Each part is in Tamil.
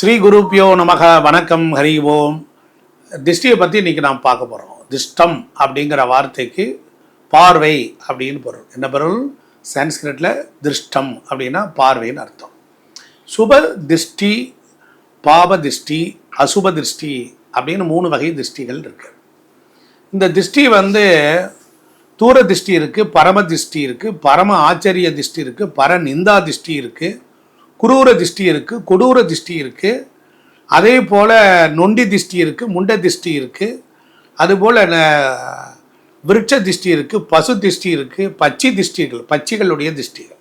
ஸ்ரீ குருப்பியோ நமக. வணக்கம். ஹரி ஓம். திஷ்டியை பற்றி இன்றைக்கி நாம் பார்க்க போகிறோம் திஷ்டம் அப்படிங்கிற வார்த்தைக்கு பார்வை அப்படின்னு பொருள். என்ன பொருள்? சான்ஸ்கிரிட்டில் திருஷ்டம் அப்படின்னா பார்வைன்னு அர்த்தம். சுப திருஷ்டி பாப திருஷ்டி அசுப திருஷ்டி அப்படின்னு மூணு வகை திருஷ்டிகள் இருக்கு. இந்த திருஷ்டி வந்து தூர திருஷ்டி இருக்குது பரம திருஷ்டி இருக்குது பரம ஆச்சரிய திருஷ்டி இருக்குது பர நிந்தா திருஷ்டி இருக்குது குரூர திஷ்டி இருக்குது கொடூர திஷ்டி இருக்குது அதே போல் நொண்டி திஷ்டி இருக்குது முண்ட திஷ்டி இருக்குது அதுபோல் விருட்ச திஷ்டி இருக்குது பசு திஷ்டி இருக்குது பச்சி திஷ்டிகள் பச்சிகளுடைய திஷ்டிகள்.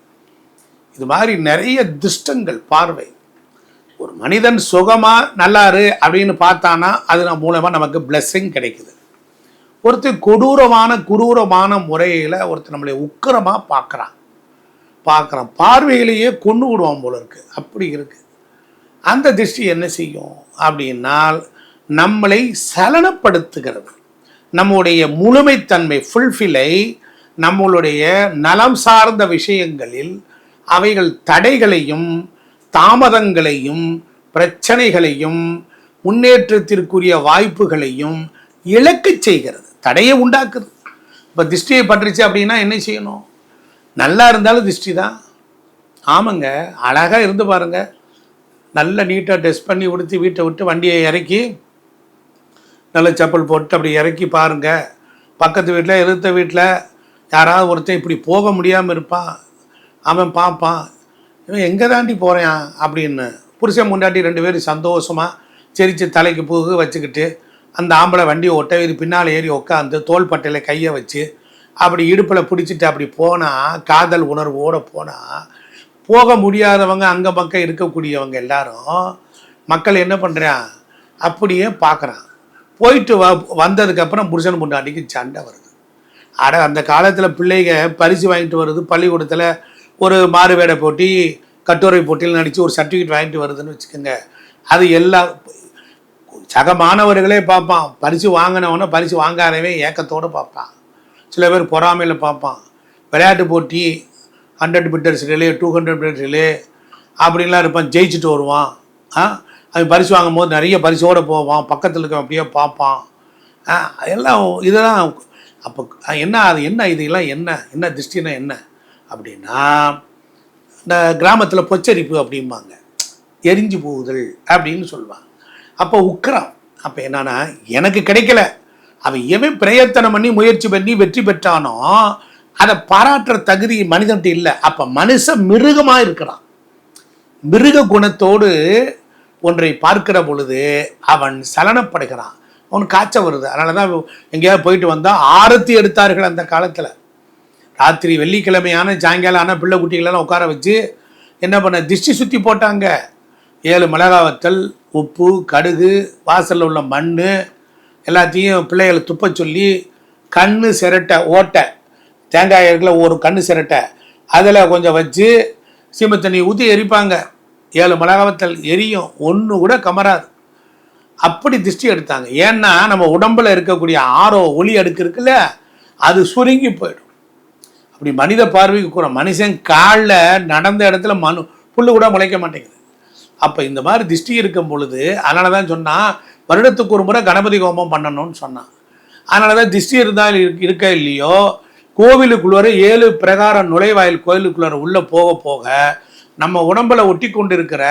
இது மாதிரி நிறைய திஷ்டங்கள் பார்வை. ஒரு மனிதன் சுகமாக நல்லாரு அப்படின்னு பார்த்தானா அது மூலமாக நமக்கு blessing கிடைக்குது. ஒருத்தர் கொடூரமான குரூரமான முறையில் ஒருத்தர் நம்மளை உக்கிரமாக பார்க்குறான். பார்க்குறான். பார்வையிலேயே கொண்டு விடுவான் போல இருக்குது அப்படி இருக்குது அந்த திருஷ்டி என்ன செய்யும்? அப்படின்னால் நம்மளை சலனப்படுத்துகிறது. நம்முடைய முழுமைத்தன்மை ஃபுல்ஃபிலை நம்மளுடைய நலம் சார்ந்த விஷயங்களில் அவைகள் தடைகளையும் தாமதங்களையும் பிரச்சனைகளையும் முன்னேற்றத்திற்குரிய வாய்ப்புகளையும் இழக்கச் செய்கிறது. தடையை உண்டாக்குது. இப்போ திருஷ்டியை பற்றுச்சு அப்படின்னா என்ன செய்யணும்? நல்லா இருந்தாலும் திருஷ்டி தான். ஆமாங்க அழகாக இருந்து பாருங்க. நல்ல நீட்டாக ட்ரெஸ் பண்ணி உடுத்தி வீட்டை விட்டு வண்டியை இறக்கி நல்ல செப்பல் போட்டு அப்படி இறக்கி பாருங்கள் பக்கத்து வீட்டில் எதிர்த்த வீட்டில் யாராவது ஒருத்தன் இப்படி போக முடியாமல் இருப்பான் அவன் பார்ப்பான். இவன் எங்கே தாண்டி போகிறான் அப்படின்னு. புருஷன் முன்னாடி ரெண்டு பேரும் சந்தோஷமாக சிரித்து தலைக்கு பூகு வச்சுக்கிட்டு அந்த ஆம்பளை வண்டி ஓட்ட இது பின்னால் ஏறி உட்காந்து தோள்பட்டையில் கையை வச்சு அப்படி இடுப்பில் பிடிச்சிட்டு அப்படி போனால் காதல் உணர்வோடு போனால் போக முடியாதவங்க அங்கே பக்கம் இருக்கக்கூடியவங்க எல்லாரும் மக்கள் என்ன பண்ணுறான் அப்படியே பார்க்குறான் போயிட்டு வ வந்ததுக்கப்புறம் புருஷன் பொண்டாட்டிக்கு சண்டை வருது. அட அந்த காலத்தில் பிள்ளைங்க பரிசு வாங்கிட்டு வருது. பள்ளிக்கூடத்தில் ஒரு மாறு வேடை போட்டி கட்டுரை போட்டியில் நடித்து ஒரு சர்டிஃபிகேட் வாங்கிட்டு வருதுன்னு வச்சுக்கோங்க. அது எல்லா சக மாணவர்களே பார்ப்பான். பரிசு வாங்கினவன பரிசு வாங்காதவன் ஏக்கத்தோடு பார்ப்பான். சில பேர் பொறாமையில் பார்ப்பான். விளையாட்டு போட்டி hundred meters relay two hundred meters relay அப்படின்லாம் இருப்பான். ஜெயிச்சுட்டு வருவான். ஆ? அவன் பரிசு வாங்கும் போது நிறைய பரிசோடு போவான். பக்கத்தில் இருக்க அப்படியே பார்ப்பான். எல்லாம் இதெல்லாம் அப்போ என்ன அது என்ன இதெல்லாம் என்ன என்ன திருஷ்டினா என்ன? அப்படின்னா இந்த கிராமத்தில் பொச்சரிப்பு அப்படிம்பாங்க. எரிஞ்சு போகுதல் அப்படின்னு சொல்லுவாங்க. அப்போ உக்கரம் அப்போ என்னன்னா எனக்கு கிடைக்கல. அவன் எவன் பிரயத்தனம் பண்ணி முயற்சி பண்ணி வெற்றி பெற்றானோ அதை பாராட்டுற தகுதி மனிதன்ட்டு இல்லை. அப்போ மனுஷன் மிருகமாக இருக்கிறான் மிருக குணத்தோடு ஒன்றை பார்க்கிற பொழுது அவன் சலனப்படுகிறான். அவன் காய்ச்சல் வருது. அதனால தான் எங்கேயாவது போயிட்டு வந்தால் ஆரத்தி எடுத்தார்கள் அந்த காலத்தில். ராத்திரி வெள்ளிக்கிழமையான சாயங்காலம் ஆனால் பிள்ளை குட்டிகளெல்லாம் உட்கார வச்சு என்ன பண்ண திஷ்டி சுற்றி போட்டாங்க. ஏழு மிளகாவத்தல் உப்பு கடுகு வாசலில் உள்ள மண் எல்லாத்தையும் பிள்ளைகளை துப்ப சொல்லி கண்ணு சிரட்டை ஓட்டை. தேங்காய் இருக்குல்ல ஒரு கண்ணு சிரட்டை. அதில் கொஞ்சம் வச்சு சீமை தண்ணி ஊற்றி எரிப்பாங்க. ஏழு மிளகாவத்தல் எரியும். ஒன்று கூட கமராது. அப்படி திருஷ்டி எடுத்தாங்க. ஏன்னா நம்ம உடம்புல இருக்கக்கூடிய ஆரோ ஒளி அடுக்கு இருக்குல்ல அது சுருங்கி போயிடும். அப்படி மனித பார்வைக்கு கூட மனுஷன் காலில் நடந்த இடத்துல மனு புல்லு கூட முளைக்க மாட்டேங்குது. அப்போ இந்த மாதிரி திருஷ்டி இருக்கும் பொழுது அதனால தான் சொன்னால் வருடத்துக்கு ஒரு முறை கணபதி ஹோமம் பண்ணணும்னு சொன்னான். அதனால தான் திஷ்டி இருந்தால் இருக்க- இல்லையோ கோவிலுக்குள்ளார ஏழு பிரகார நுழைவாயில் கோயிலுக்குள்ளார உள்ளே போக போக நம்ம உடம்புல ஒட்டி கொண்டு இருக்கிற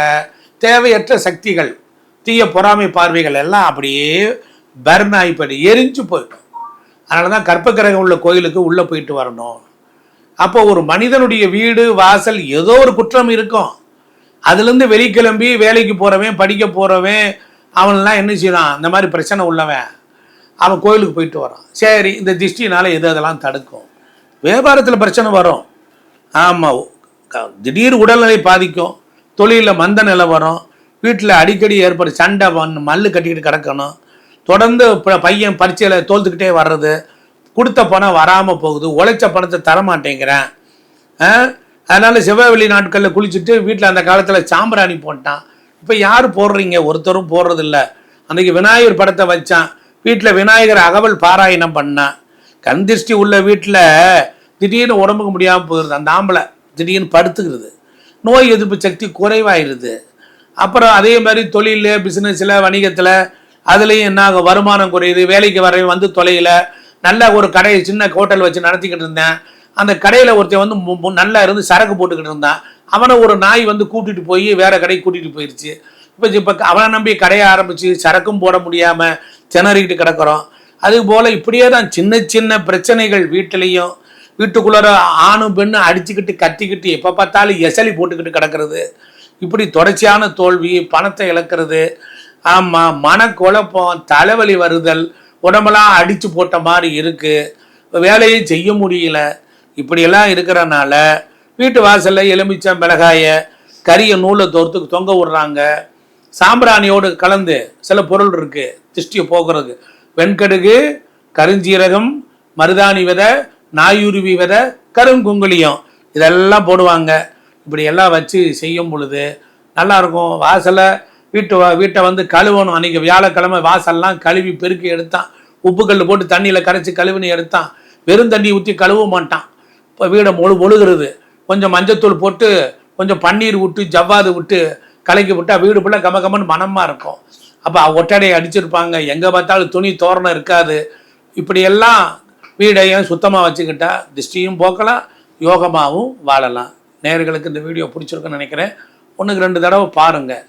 தேவையற்ற சக்திகள் தீய பொறாமை பார்வைகள் எல்லாம் அப்படியே பர்ன் ஆகி போயிட்டு எரிஞ்சு போயிடும். அதனால தான் கற்பக்கிரகம் உள்ள கோயிலுக்கு உள்ளே போயிட்டு வரணும். அப்போ ஒரு மனிதனுடைய வீடு வாசல் ஏதோ ஒரு குற்றம் இருக்கும். அதுலேருந்து வெளிக்கிளம்பி வேலைக்கு போகிறவன் படிக்க போகிறவன் அவன்லாம் என்ன செய்யலாம் இந்த மாதிரி பிரச்சனை உள்ளவன் அவன் கோயிலுக்கு போயிட்டு வரான். சரி இந்த திஷ்டினால் எது அதெல்லாம் தடுக்கும்? வியாபாரத்தில் பிரச்சனை வரும். ஆமாம் திடீர் உடல்நிலை பாதிக்கும். தொழிலில் மந்த நிலை வரும். வீட்டில் அடிக்கடி ஏற்படும் சண்டை பண்ணு மல்லு கட்டிக்கிட்டு கிடக்கணும். தொடர்ந்து பையன் பரீட்சையில் தோல்த்துக்கிட்டே வர்றது கொடுத்த பணம் வராமல் போகுது உழைச்ச பணத்தை தரமாட்டேங்கிறேன். அதனால் செவ்வாய் வெள்ளி நாட்களில் குளிச்சுட்டு வீட்டில் அந்த காலத்தில் சாம்பிராணி போட்டான். இப்போ யார் போடுறீங்க? ஒருத்தரும் போடுறதில்ல. அன்றைக்கி விநாயகர் படத்தை வச்சான். வீட்டில் விநாயகர் அகவல் பாராயணம் பண்ணான். கண் திருஷ்டி உள்ள வீட்டில் திடீர்னு உடம்புக்கு முடியாமல் போயிடுது அந்த ஆம்பளை திடீர்னு படுத்துக்கிறது. நோய் எதிர்ப்பு சக்தி குறைவாயிருது. அப்புறம் அதே மாதிரி தொழிலில் பிஸ்னஸில் வணிகத்தில் அதுலேயும் என்ன ஆகும் வருமானம் குறையுது. வேலைக்கு வர வந்து தொலையில். நல்ல ஒரு கடையை சின்ன ஹோட்டல் வச்சு நடத்திக்கிட்டு இருந்தேன். அந்த கடையில் ஒருத்தன் வந்து மு- மு- நல்லா இருந்து சரக்கு போட்டுக்கிட்டு இருந்தான். அவனை ஒரு நாய் வந்து கூட்டிகிட்டு போய் வேற கடைக்கு கூட்டிகிட்டு போயிடுச்சு இப்போ இப்போ அவனை நம்பி கடையை ஆரம்பித்து சரக்கும் போட முடியாமல் திணறிக்கிட்டு கிடக்கிறோம். அதுபோல் இப்படியே தான் சின்ன சின்ன பிரச்சனைகள் வீட்டிலையும் வீட்டுக்குள்ளார ஆணும் பெண்ணும் அடிச்சுக்கிட்டு கத்திக்கிட்டு எப்போ பார்த்தாலும் எசலி போட்டுக்கிட்டு கிடக்கிறது. இப்படி தொடர்ச்சியான தோல்வி பணத்தை இழக்கிறது ஆமாம் மனக்குழப்பம் தலைவலி வருதல் உடம்பெல்லாம் அடித்து போட்ட மாதிரி இருக்குது வேலையை செய்ய முடியல. இப்படியெல்லாம் இருக்கிறனால வீட்டு வாசலில் எலுமிச்சம் மிளகாய கரிய நூலை தோர்த்துக்கு தொங்க விடுறாங்க. சாம்பிராணியோடு கலந்து சில பொருள் இருக்குது திஷ்டியை போக்குறதுக்கு. வெண்கடுகு கருஞ்சீரகம் மருதாணி விதை நாயுருவி விதை கருங்குங்குளியம் இதெல்லாம் போடுவாங்க. இப்படி எல்லாம் வச்சு செய்யும் பொழுது நல்லாயிருக்கும். வாசலை வீட்டு வா- வீட்டை வந்து கழுவணும். அன்றைக்கி வியாழக்கிழமை வாசல்லாம் கழுவி பெருக்கி எடுத்தான். உப்புக்கல் போட்டு தண்ணியில் கரைச்சி கழுவினி எடுத்தான். வெறும் தண்ணி ஊற்றி கழுவ மாட்டான். இப்போ வீடை மொழு மொழுகிறது. கொஞ்சம் மஞ்சத்தூள் போட்டு கொஞ்சம் பன்னீர் விட்டு ஜவ்வாது விட்டு கலக்கி விட்டால் வீடு ஃபுல்லாக கம கமன்னு மனமாக இருக்கும். அப்போ ஒட்டடையை அடிச்சிருப்பாங்க. எங்கே பார்த்தாலும் துணி தோரணம் இருக்காது. இப்படியெல்லாம் வீடையும் சுத்தமாக வச்சுக்கிட்டா திருஷ்டியும் போக்கலாம் யோகமாகவும் வாழலாம். நேர்களுக்கு இந்த வீடியோ பிடிச்சிருக்குன்னு நினைக்கிறேன். ஒன்றுக்கு ரெண்டு தடவை பாருங்கள்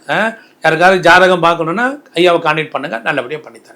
யாருக்காவது ஜாதகம் பார்க்கணுன்னா ஐயாவை கான்டாக்ட் பண்ணுங்கள் நல்லபடியாக பண்ணித்தரேன்.